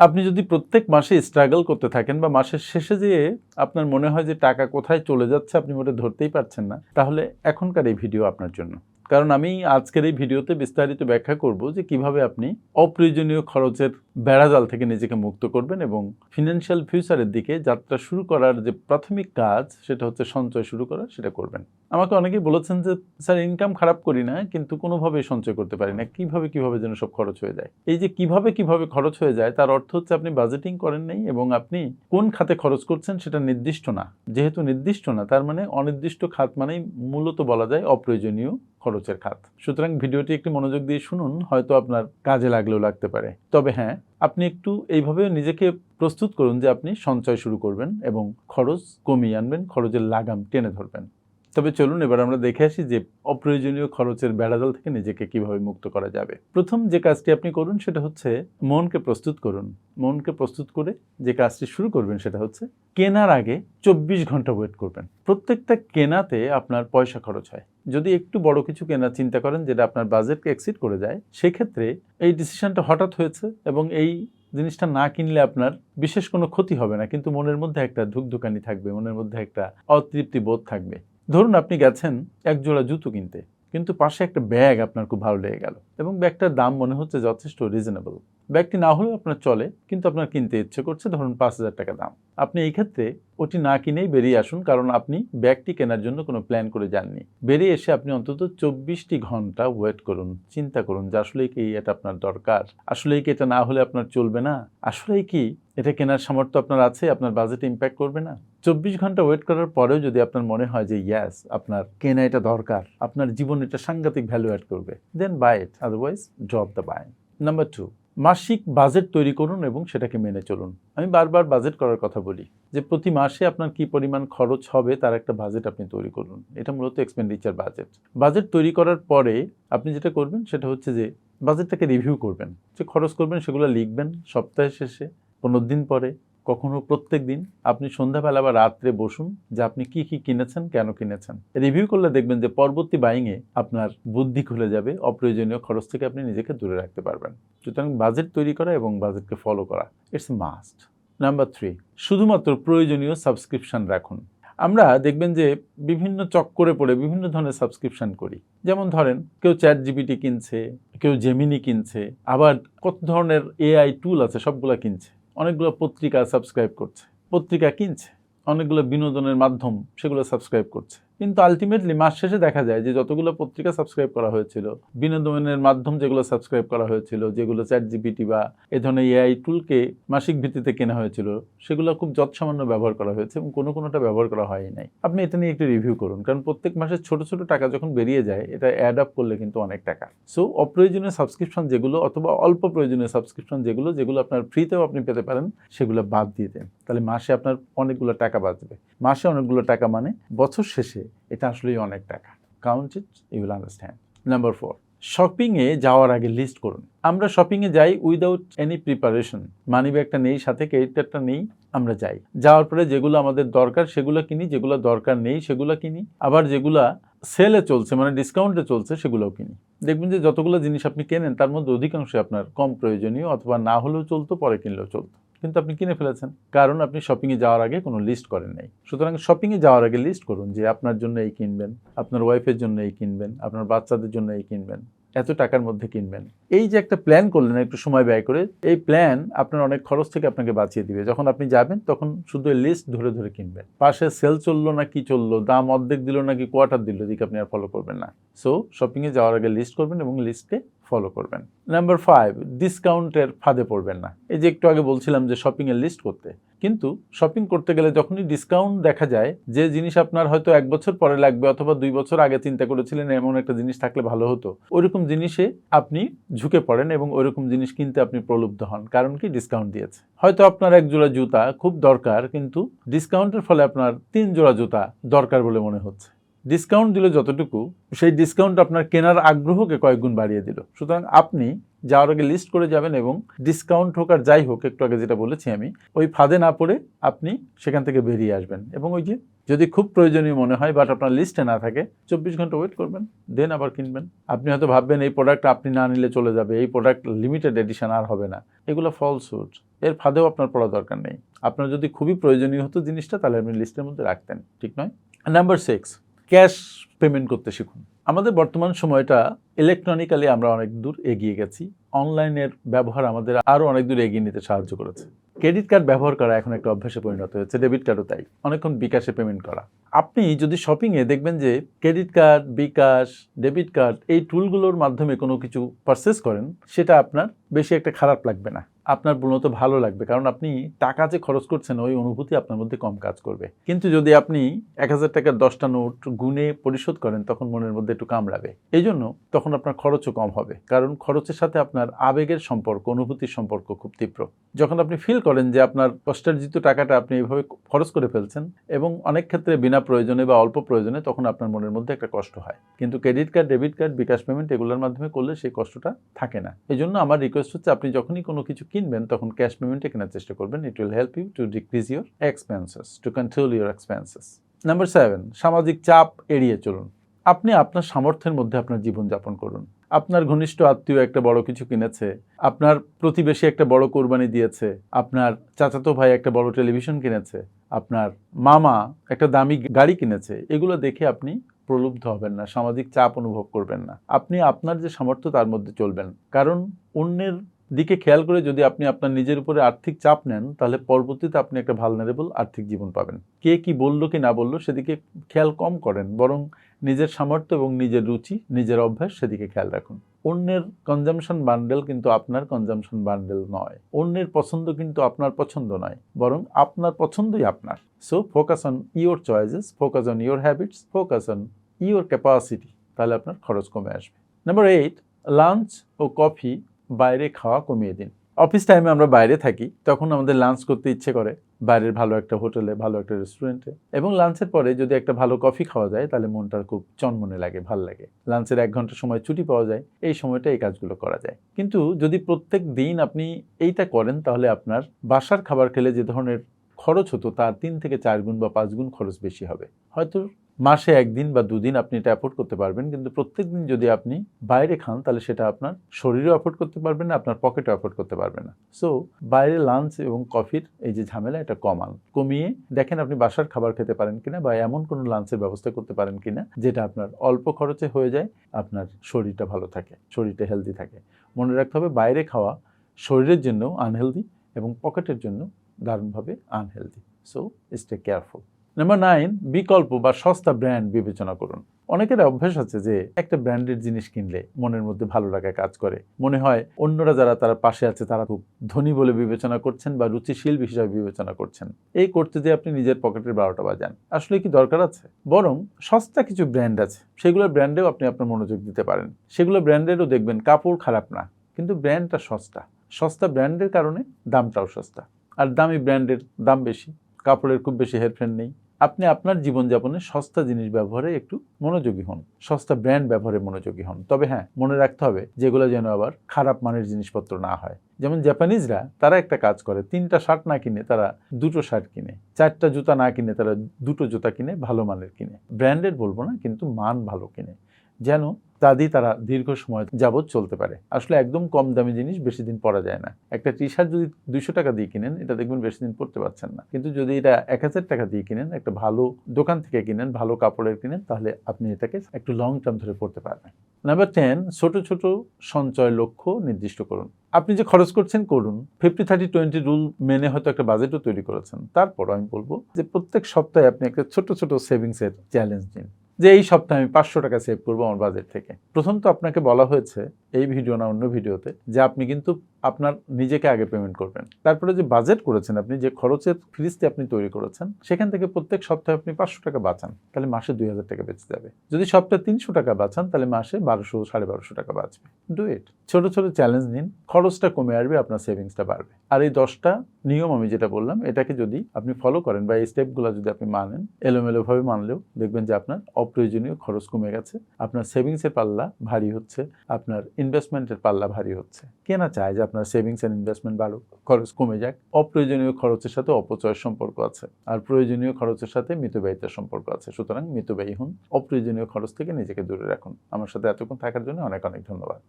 আপনি যদি প্রত্যেক মাসে স্ট্রাগল করতে থাকেন বা মাসের শেষে যেয়ে আপনার মনে হয় যে টাকা কোথায় চলে যাচ্ছে আপনি মোটে ধরতেই পারছেন না, তাহলে এখনকার এই ভিডিও আপনার জন্য। কারণ আমি আজকের এই ভিডিওতে বিস্তারিত ব্যাখ্যা করব যে কীভাবে আপনি অপ্রয়োজনীয় খরচের বেড়াজাল থেকে নিজেকে মুক্ত করবেন এবং ফিনান্সিয়াল ফিউচারের দিকে যাত্রা শুরু করার যে প্রাথমিক কাজ, সেটা হচ্ছে সঞ্চয় শুরু করা, সেটা করবেন। আমাকে অনেকেই বলেছেন যে, স্যার ইনকাম খারাপ করি না, কিন্তু কোনোভাবেই সঞ্চয় করতে পারি না। কীভাবে কীভাবে যেন সব খরচ হয়ে যায়? এই যে, কীভাবে কীভাবে খরচ হয়ে যায়, তার অর্থ হচ্ছে আপনি বাজেটিং করেন নাই এবং আপনি কোন খাতে খরচ করছেন সেটা নির্দিষ্ট না। যেহেতু নির্দিষ্ট না, তার মানে অনির্দিষ্ট খাত মানেই মূলত বলা যায় অপ্রয়োজনীয় খরচের খাত। সুতরাং ভিডিওটি একটু মনোযোগ দিয়ে শুনুন, হয়তো আপনার কাজে লাগলেও লাগতে পারে। তবে হ্যাঁ আপনি একটু এইভাবে নিজেকে প্রস্তুত করুন যে, আপনি সঞ্চয় শুরু করবেন এবং খরচ কমিয়ে আনবেন, খরচের লাগাম টেনে ধরবেন। তবে চলুন এবার আমরা দেখে আসি যে অপ্রয়োজনীয় খরচের বেড়াজাল থেকে নিজেকে কীভাবে মুক্ত করা যাবে। প্রথম যে কাজটি আপনি করুন সেটা হচ্ছে মনকে প্রস্তুত করুন। মনকে প্রস্তুত করে যে কাজটি শুরু করবেন সেটা হচ্ছে কেনার আগে চব্বিশ ঘণ্টা ওয়েট করবেন। প্রত্যেকটা কেনাতে আপনার পয়সা খরচ হয়। যদি একটু বড় কিছু কেনার চিন্তা করেন যেটা আপনার বাজেটকে এক্সিড করে যায়, সেক্ষেত্রে এই ডিসিশনটা হঠাৎ হয়েছে এবং এই জিনিসটা না কিনলে আপনার বিশেষ কোনো ক্ষতি হবে না। কিন্তু মনের মধ্যে একটা ধুকধুকানি থাকবে, মনের মধ্যে একটা অতৃপ্তি বোধ থাকবে। ধরুন আপনি গেছেন এক জোড়া জুতো কিনতে, কিন্তু পাশে একটা ব্যাগ আপনার খুব ভালো লেগে গেল এবং ব্যাগটার দাম মনে হচ্ছে যথেষ্ট রিজনেবল ব্যাগটি না হলেও আপনার চলে, কিন্তু আপনার কিনতে ইচ্ছে করছে, ধরুন পাঁচ হাজার টাকা দাম। আপনি এই ক্ষেত্রে ওটি না কিনেই বেরিয়ে আসুন, কারণ আপনি ব্যাগটি কেনার জন্য কোনো প্ল্যান করে যাননি। বেরিয়ে এসে আপনি অন্তত চব্বিশটি ঘণ্টা ওয়েট করুন, চিন্তা করুন যে আসলেই কি এটা আপনার দরকার? আসলেই কি এটা না হলে আপনার চলবে না? আসলেই কি এটা কেনার সামর্থ্য আপনার আছে, আপনার বাজেটে ইম্প্যাক্ট করবে না? চব্বিশ ঘণ্টা ওয়েট করার পরেও যদি আপনার মনে হয় যে ইয়াস আপনার কেনা এটা দরকার, আপনার জীবন এটা সাংঘাতিক ভ্যালু অ্যাড করবে then buy it otherwise drop the buy number two মাসিক বাজেট তৈরি করুন এবং সেটাকে মেনে চলুন। আমি বারবার বাজেট করার কথা বলি যে প্রতি মাসে আপনার কি পরিমাণ খরচ হবে তার একটা বাজেট আপনি তৈরি করুন। এটা মূলত এক্সপেন্ডিচার বাজেট। বাজেট তৈরি করার পরে আপনি যেটা করবেন সেটা হচ্ছে যে বাজেটটাকে রিভিউ করবেন। যে খরচ করবেন সেগুলো লিখবেন সপ্তাহের শেষে, পনেরো দিন পরে কখনো প্রত্যেক দিন আপনি সন্ধ্যাবেলা বা রাত্রে বসুন যে আপনি কি কি কিনেছেন, কেন কিনেছেন। রিভিউ করলে দেখবেন যে পরবর্তী বাইংয়ে আপনার বুদ্ধি খুলে যাবে, অপ্রয়োজনীয় খরচ থেকে আপনি নিজেকে দূরে রাখতে পারবেন। সুতরাং বাজেট তৈরি করা এবং বাজেটকে ফলো করা ইটস মাস্ট নাম্বার থ্রি শুধুমাত্র প্রয়োজনীয় সাবস্ক্রিপশন রাখুন। আমরা দেখবেন যে বিভিন্ন চক্করে পড়ে বিভিন্ন ধরনের সাবস্ক্রিপশন করি। যেমন ধরেন, কেউ চ্যাট জিবিটি কিনছে, কেউ জেমিনি কিনছে, আবার কত ধরনের এআই টুল আছে সবগুলো কিনছে। অনেকগুলো পত্রিকা সাবস্ক্রাইব করছে। পত্রিকা কিনছে অনেকগুলো বিনোদনের মাধ্যম সেগুলো সাবস্ক্রাইব করছে। কিন্তু আলটিমেটলি মাস শেষে দেখা যায় যে যতগুলো পত্রিকা সাবস্ক্রাইব করা হয়েছিল, বিনোদনের মাধ্যম যেগুলো সাবস্ক্রাইব করা হয়েছিল, যেগুলো চ্যাট জিপিটি বা এ ধরনের এআই টুলকে মাসিক ভিত্তিতে কেনা হয়েছিল, সেগুলো খুব যৎসামান্য ব্যবহার করা হয়েছে এবং কোনো কোনোটা ব্যবহার করা হয়নি নাই। আপনি এটা নিয়ে একটু রিভিউ করুন, কারণ প্রত্যেক মাসে ছোট ছোট টাকা যখন বেরিয়ে যায়, এটা অ্যাড আপ করলে কিন্তু অনেক টাকা। সো অপ্রয়োজনীয় সাবস্ক্রিপশন যেগুলো অথবা অল্প প্রয়োজনীয় সাবস্ক্রিপশন যেগুলো যেগুলো আপনার ফ্রিতেও আপনি পেতে পারেন, সেগুলো বাদ দিয়ে দেন। তাহলে মাসে আপনার অনেকগুলো টাকা বাঁচবে। মাসে অনেকগুলো টাকা মানে বছর শেষে এটা আসলেই অনেক টাকা। Count it you will understand number four শপিংয়ে যাওয়ার আগে লিস্ট করুন। আমরা শপিংয়ে যাই উইদাউট এনি প্রিপারেশন মানি ব্যাগটা নেই, সাথে ক্রেডিটটা নেই, আমরা যাই। যাওয়ার পরে যেগুলো আমাদের দরকার, সেগুলো কিনি, যেগুলো দরকার নেই, সেগুলো কিনি। আবার যেগুলা সেলে চলছে মানে ডিসকাউন্টে চলছে, সেগুলোও কিনি। দেখবেন যে যতগুলো জিনিস আপনি কেনেন, তার মধ্যে অধিকাংশই আপনার কম প্রয়োজনীয়, অথবা না হলেও চলতো, পরে কিনলেও চলতো। কিন্তু আপনি কিনে ফেলেছেন। কারণ আপনি শপিংয়ে যাওয়ার আগে কোনো লিস্ট করেন নাই। সুতরাং শপিংয়ে যাওয়ার আগে লিস্ট করুন যে আপনার জন্য এই কিনবেন, আপনার ওয়াইফের জন্য এই কিনবেন, আপনার বাচ্চাদের জন্য এই কিনবেন, এত টাকার মধ্যে কিনবেন। এই যে একটা প্ল্যান করলেন, একটু সময় ব্যয় করে, এই প্ল্যান আপনার অনেক খরচ থেকে আপনাকে বাঁচিয়ে দিবে। যখন আপনি যাবেন, তখন শুধু লিস্ট ধরে ধরে কিনবেন। পাশে সেল চলল না কি চলল, দাম অর্ধেক দিল নাকি কোয়ার্টার দিল, এদিকে আপনি আর ফলো করবেন না। সো শপিংয়ে যাওয়ার আগে লিস্ট করবেন এবং লিস্টকে ফলো করবেন। নাম্বার ফাইভ ডিসকাউন্টের ফাঁদে পড়বেন না। এই যে একটু আগে বলছিলাম যে শপিংয়ের লিস্ট করতে। কিন্তু শপিং করতে গেলে যখনই ডিসকাউন্ট দেখা যায়, যে জিনিস আপনার হয়তো এক বছর পরে লাগবে অথবা দুই বছর আগে চিন্তা করেছিলেন এমন একটা জিনিস থাকলে ভালো হতো, ওইরকম জিনিসে আপনি ঝুঁকে পড়েন এবং ওইরকম জিনিস কিনতে আপনি প্রলুব্ধ হন, কারণ কি ডিসকাউন্ট দিয়েছে। হয়তো আপনার এক জোড়া জুতা খুব দরকার, কিন্তু ডিসকাউন্টের ফলে আপনার তিন জোড়া জুতা দরকার বলে মনে হচ্ছে। ডিসকাউন্ট দিল যতটুকু, সেই ডিসকাউন্ট আপনার কেনার আগ্রহকে কয়েকগুণ বাড়িয়ে দিল। সুতরাং আপনি যাওয়ার আগে লিস্ট করে যাবেন এবং ডিসকাউন্ট হোক আর যাই হোক, একটু আগে যেটা বলেছি আমি, ওই ফাঁদে না পড়ে আপনি সেখান থেকে বেরিয়ে আসবেন। এবং ওই যে যদি খুব প্রয়োজনীয় মনে হয় বাট আপনার লিস্টে না থাকে, চব্বিশ ঘণ্টা ওয়েট করবেন দেন আবার কিনবেন। আপনি হয়তো ভাববেন, এই প্রোডাক্ট আপনি না নিলে চলে যাবে, এই প্রোডাক্ট লিমিটেড এডিশন আর হবে না। এগুলো ফলসুট এর ফাঁদেও আপনার পড়া দরকার নেই। আপনার যদি খুবই প্রয়োজনীয় হতো জিনিসটা, তাহলে আপনি লিস্টের মধ্যে রাখতেন, ঠিক নয়? নাম্বার সিক্স ক্যাশ পেমেন্ট করতে শিখুন। আমাদের বর্তমান সময়টা ইলেকট্রনিক্যালি আমরা অনেক দূর এগিয়ে গেছি। অনলাইনের ব্যবহার আমাদের আরও অনেক দূর এগিয়ে নিতে সাহায্য করেছে। ক্রেডিট কার্ড ব্যবহার করা এখন একটা অভ্যাসে পরিণত হয়েছে ডেবিট কার্ডও তাই। অনেকক্ষণ বিকাশে পেমেন্ট করা। আপনি যদি শপিংয়ে দেখবেন যে credit card bKash debit card এই টুলগুলোর মাধ্যমে কোনো কিছু পারচেস করেন, সেটা আপনার বেশি একটা খারাপ লাগবে না। আপনার মূলত ভালো লাগবে, কারণ আপনি টাকা যে খরচ করছেন, ওই অনুভূতি আপনার মধ্যে কম কাজ করবে। কিন্তু যদি আপনি এক হাজার টাকার দশটা নোট গুনে পরিশোধ করেন, তখন মনের মধ্যে একটু কামড়াবে। এই জন্য তখন আপনার খরচও কম হবে, কারণ খরচের সাথে আপনার আবেগের সম্পর্ক, অনুভূতির সম্পর্ক খুব তীব্র। যখন আপনি ফিল করেন যে আপনার কষ্টার্জিত টাকাটা আপনি এইভাবে খরচ করে ফেলছেন এবং অনেক ক্ষেত্রে বিনা প্রয়োজনে বা অল্প প্রয়োজনে তখন আপনার মনের মধ্যে একটা কষ্ট হয়। কিন্তু credit card debit card bKash payment এগুলোর মাধ্যমে করলে সেই কষ্টটা থাকে না। এই জন্য আমার রিকোয়েস্ট হচ্ছে আপনি যখনই কোনো কিছু কিনবেন, তখন ক্যাশ পেমেন্টে কেনার চেষ্টা করবেন। It will help you to decrease your expenses to control your expenses number seven সামাজিক চাপ এড়িয়ে চলুন। আপনি আপনার সামর্থ্যের মধ্যে আপনার জীবনযাপন করুন। আপনার ঘনিষ্ঠ আত্মীয় একটা বড় কিছু কিনেছে, আপনার প্রতিবেশী একটা বড় কোরবানি দিয়েছে, আপনার চাচাতো ভাই একটা বড় টেলিভিশন কিনেছে, আপনার মামা একটা দামি গাড়ি কিনেছে, এগুলো দেখে আপনি প্রলুব্ধ হবেন না, সামাজিক চাপ অনুভব করবেন না। আপনি আপনার যে সামর্থ্য তার মধ্যে চলবেন। কারণ অন্যের দিকে খেয়াল করে যদি আপনি আপনার নিজের উপরে আর্থিক চাপ নেন, তাহলে পরবর্তীতে আপনি একটা ভালনারেবল আর্থিক জীবন পাবেন। কে কি বলল কি না বলল সেদিকে খেয়াল কম করেন, বরং নিজের সামর্থ্য এবং নিজের রুচি, নিজের অভ্যাস সেদিকে খেয়াল রাখুন। অন্যের কনজামশন বান্ডেল কিন্তু আপনার কনজামশন বান্ডেল নয়। অন্যের পছন্দ কিন্তু আপনার পছন্দ নয়, বরং আপনার পছন্দই আপনার। So focus on your choices focus on your habits focus on your capacity, তাহলে আপনার খরচ কমে আসবে। নাম্বার এইট লাঞ্চ ও কফি বাইরে খাওয়া কমিয়ে দিন। অফিস টাইমে আমরা বাইরে থাকি, তখন আমাদের লাঞ্চ করতে ইচ্ছে করে। বাইরের ভালো একটা হোটেলে, ভালো একটা রেস্টুরেন্টে এবং লাঞ্চের পরে যদি একটা ভালো কফি খাওয়া যায়, তাহলে মনটা খুব চনমনে লাগে, ভালো লাগে। লাঞ্চের এক ঘণ্টা সময় ছুটি পাওয়া যায়, এই সময়টা এই কাজগুলো করা যায়। কিন্তু যদি প্রত্যেক দিন আপনি এইটা করেন, তাহলে আপনার বাসার খাবার খেলে যে ধরনের খরচ হতো, তার তিন থেকে চার গুণ বা পাঁচ গুণ খরচ বেশি হবে। হয়তো মাসে একদিন বা দুদিন আপনি এটা অ্যাফোর্ড করতে পারবেন, কিন্তু প্রত্যেক দিন যদি আপনি বাইরে খান, তাহলে সেটা আপনার শরীরেও অ্যাফোর্ড করতে পারবেন না, আপনার পকেটও অ্যাফোর্ড করতে পারবেন না। সো বাইরে লাঞ্চ এবং কফির এই যে ঝামেলা, এটা কমান কমিয়ে দেখেন আপনি বাসার খাবার খেতে পারেন কিনা বা এমন কোনো লাঞ্চের ব্যবস্থা করতে পারেন কিনা, যেটা আপনার অল্প খরচে হয়ে যায়, আপনার শরীরটা ভালো থাকে, শরীরটা হেলদি থাকে। মনে রাখতে হবে বাইরে খাওয়া শরীরের জন্য আনহেলদি এবং পকেটের জন্য দারুণভাবে unhealthy so stay careful number nine বিকল্প বা সস্তা ব্র্যান্ড বিবেচনা করুন। অনেকের অভ্যাস আছে যে একটা ব্র্যান্ডের জিনিস কিনলে মনের মধ্যে ভালো লাগা কাজ করে। মনে হয় অন্যরা যারা তার পাশে আছে তারা খুব ধনী বলে বিবেচনা করছেন বা রুচিশীল হিসাবে বিবেচনা করছেন। এই করতে যে আপনি নিজের পকেটের বারোটা বাজান। আসলে কি দরকার আছে? বরং সস্তা কিছু ব্র্যান্ড আছে। সেগুলো ব্র্যান্ডেও আপনি আপনার মনোযোগ দিতে পারেন। সেগুলো ব্র্যান্ডেরও দেখবেন কাপড় খারাপ না, কিন্তু ব্র্যান্ডটা সস্তা। সস্তা ব্র্যান্ডের কারণে দামটাও সস্তা। আর দামি ব্র্যান্ডের দাম বেশি। কাপড়ের খুব বেশি হেরফের নেই। আপনি আপনার জীবনযাপনে সস্তা জিনিস ব্যবহারে একটু মনোযোগী হন। সস্তা ব্র্যান্ড ব্যবহারে মনোযোগী হন। তবে হ্যাঁ মনে রাখতে হবে, যেগুলো যেন আবার খারাপ মানের জিনিসপত্র না হয়। যেমন জাপানিজরা, তারা একটা কাজ করে, তিনটা শার্ট না কিনে তারা দুটো শার্ট কিনে, চারটা জুতা না কিনে তারা দুটো জুতা কিনে, ভালো মানের কিনে। ব্র্যান্ডের বলব না, কিন্তু মান ভালো কিনে। যেন তা দিয়ে তারা দীর্ঘ সময় যাবৎ চলতে পারে। আসলে একদম কম দামি জিনিস বেশি দিন পরা যায় না। একটা টি শার্ট যদি দুইশো টাকা দিয়ে কিনেন, এটা দেখবেন বেশি দিন পরতে পারছেন না। কিন্তু যদি এটা এক হাজার টাকা দিয়ে কিনেন, একটা ভালো দোকান থেকে কিনেন, ভালো কাপড়ের কিনেন, তাহলে আপনি এটাকে একটু লং টার্ম ধরে পড়তে পারবেন। নাম্বার টেন ছোট ছোট সঞ্চয় লক্ষ্য নির্দিষ্ট করুন। আপনি যে খরচ করছেন, করুন। ফিফটি থার্টি টোয়েন্টি রুল মেনে হয়তো একটা বাজেটও তৈরি করেছেন। তারপর আমি বলব যে প্রত্যেক সপ্তাহে আপনি একটা ছোট ছোট সেভিংসের চ্যালেঞ্জ নিন। যে এই সপ্তাহে আমি পাঁচশো টাকা সেভ করব আমার বাজেট থেকে। প্রথম তো আপনাকে বলা হয়েছে এই ভিডিও না অন্য ভিডিওতে যে আপনি কিন্তু আপনার নিজেকে আগে পেমেন্ট করবেন। তারপরে যে বাজেট করেছেন আপনি, যে খরচের ফ্রিজটি আপনি তৈরি করেছেন, সেখান থেকে প্রত্যেক সপ্তাহে আপনি পাঁচশো টাকা বাঁচান, তাহলে মাসে দুই হাজার টাকা বেঁচে যাবে। যদি সপ্তাহে তিনশো টাকা বাঁচান, তাহলে মাসে বারোশো, সাড়ে বারোশো টাকা বাঁচবে। ডু ইট ছোট ছোট চ্যালেঞ্জ নিন, খরচটা কমে আসবে, আপনার সেভিংসটা বাড়বে। আর এই দশটা নিয়ম আমি যেটা বললাম, এটাকে যদি আপনি ফলো করেন বা এই স্টেপগুলো যদি আপনি মানেন, এলোমেলোভাবে মানলেও দেখবেন যে আপনার অপ্রয়োজনীয় খরচ কমে গেছে। আপনার সেভিংসের পাল্লা ভারী হচ্ছে, আপনার ইনভেস্টমেন্টের পাল্লা ভারী হচ্ছে। কে না চায় যে আপনার সেভিংস অ্যান্ড ইনভেস্টমেন্ট বাড়ুক, খরচ কমে যাক। অপ্রয়োজনীয় খরচের সাথে অপচয়ের সম্পর্ক আছে আর প্রয়োজনীয় খরচের সাথে মিতব্যয়িতার সম্পর্ক আছে। সুতরাং মিতব্যয়ী হন, অপ্রয়োজনীয় খরচ থেকে নিজেকে দূরে রাখুন। আমার সাথে এতক্ষণ থাকার জন্য অনেক অনেক ধন্যবাদ।